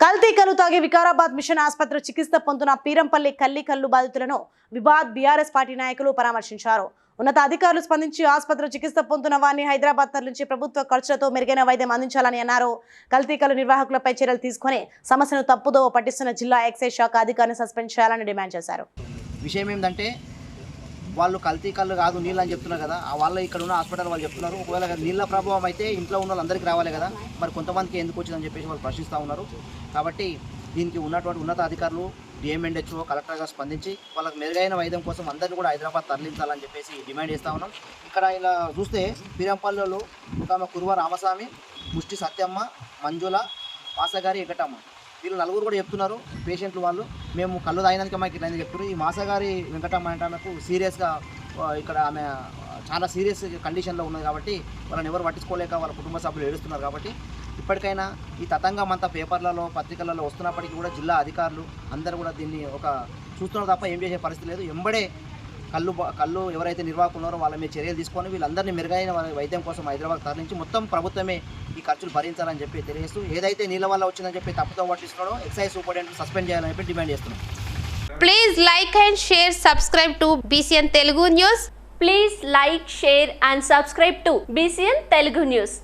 కల్తీ కలు తాగి వికారాబాద్ మిషన్ ఆసుపత్రి చికిత్స పొందుతున్న పీరంపల్లి కల్లి కల్లు బాధితులను వివాద్ బీఆర్ఎస్ పార్టీ నాయకులు పరామర్శించారు. ఉన్నత అధికారులు స్పందించి ఆసుపత్రి చికిత్స పొందుతున్న వారిని హైదరాబాద్ తరలించి ప్రభుత్వ ఖర్చులతో మెరుగైన వైద్యం అందించాలని అన్నారు. కల్తీ కల్లు నిర్వాహకులపై చర్యలు తీసుకుని సమస్యను తప్పుదో పట్టిస్తున్న జిల్లా ఎక్సైజ్ శాఖ అధికారిని సస్పెండ్ చేయాలని డిమాండ్ చేశారు. విషయం ఏంటంటే వాళ్ళు కల్తీ కళ్ళు కాదు నీళ్ళు అని చెప్తున్నారు కదా ఆ వాళ్ళు ఇక్కడ ఉన్న హాస్పిటల్ వాళ్ళు చెప్తున్నారు. ఒకవేళ నీళ్ళ ప్రభావం అయితే ఇంట్లో ఉన్న వాళ్ళందరికీ రావాలి కదా మరి కొంతమందికి ఎందుకు వచ్చిందని చెప్పేసి వాళ్ళు ప్రశ్నిస్తూ ఉన్నారు. కాబట్టి దీనికి ఉన్నటువంటి ఉన్నత అధికారులు డిఎంఎండ్హెచ్ఓ కలెక్టర్గా స్పందించి వాళ్ళకి మెరుగైన వైద్యం కోసం అందరినీ కూడా హైదరాబాద్ తరలించాలని చెప్పేసి డిమాండ్ చేస్తూ ఉన్నాం. ఇక్కడ ఇలా చూస్తే పీరంపల్లిలో ఒక కురువ రామస్వామి ముష్టి సత్యమ్మ మంజుల వాసగారి ఎగటమ్మ వీళ్ళు నలుగురు కూడా చెప్తున్నారు పేషెంట్లు వాళ్ళు. మేము కళ్ళు తాగినందుకే మాకు ఇట్లా చెప్తున్నారు. ఈ మాసగారి వెంకటమ్మ అంటే సీరియస్గా ఇక్కడ ఆమె చాలా సీరియస్ కండిషన్లో ఉన్నది కాబట్టి వాళ్ళని ఎవరు పట్టించుకోలేక వాళ్ళ కుటుంబ సభ్యులు ఏడుస్తున్నారు కాబట్టి ఇప్పటికైనా ఈ తతంగం అంతా పేపర్లలో పత్రికలలో వస్తున్నప్పటికీ కూడా జిల్లా అధికారులు అందరూ కూడా దీన్ని ఒక చూస్తున్నారు తప్ప ఏం చేసే పరిస్థితి లేదు. ఎంబడే కళ్ళు కళ్ళు ఎవరైతే నిర్వాహకులు ఉన్నారో వాళ్ళ మీద చర్యలు తీసుకొని వీళ్ళందరినీ మెరుగైన వైద్యం కోసం హైదరాబాద్ తరలించి మొత్తం ప్రభుత్వమే ఈ ఖర్చులు భరించాలని చెప్పి తెలియజేస్తూ ఏదైతే నీళ్ళ వల్ల వచ్చిందని చెప్పి తప్పుతో పట్టిస్తున్నాడో ఎక్సైజ్ సూపరింటెండెంట్ సస్పెండ్ చేయాలని చెప్పి డిమాండ్ చేస్తున్నాం. Please like and share subscribe to BCN Telugu news please like share and subscribe to BCN Telugu news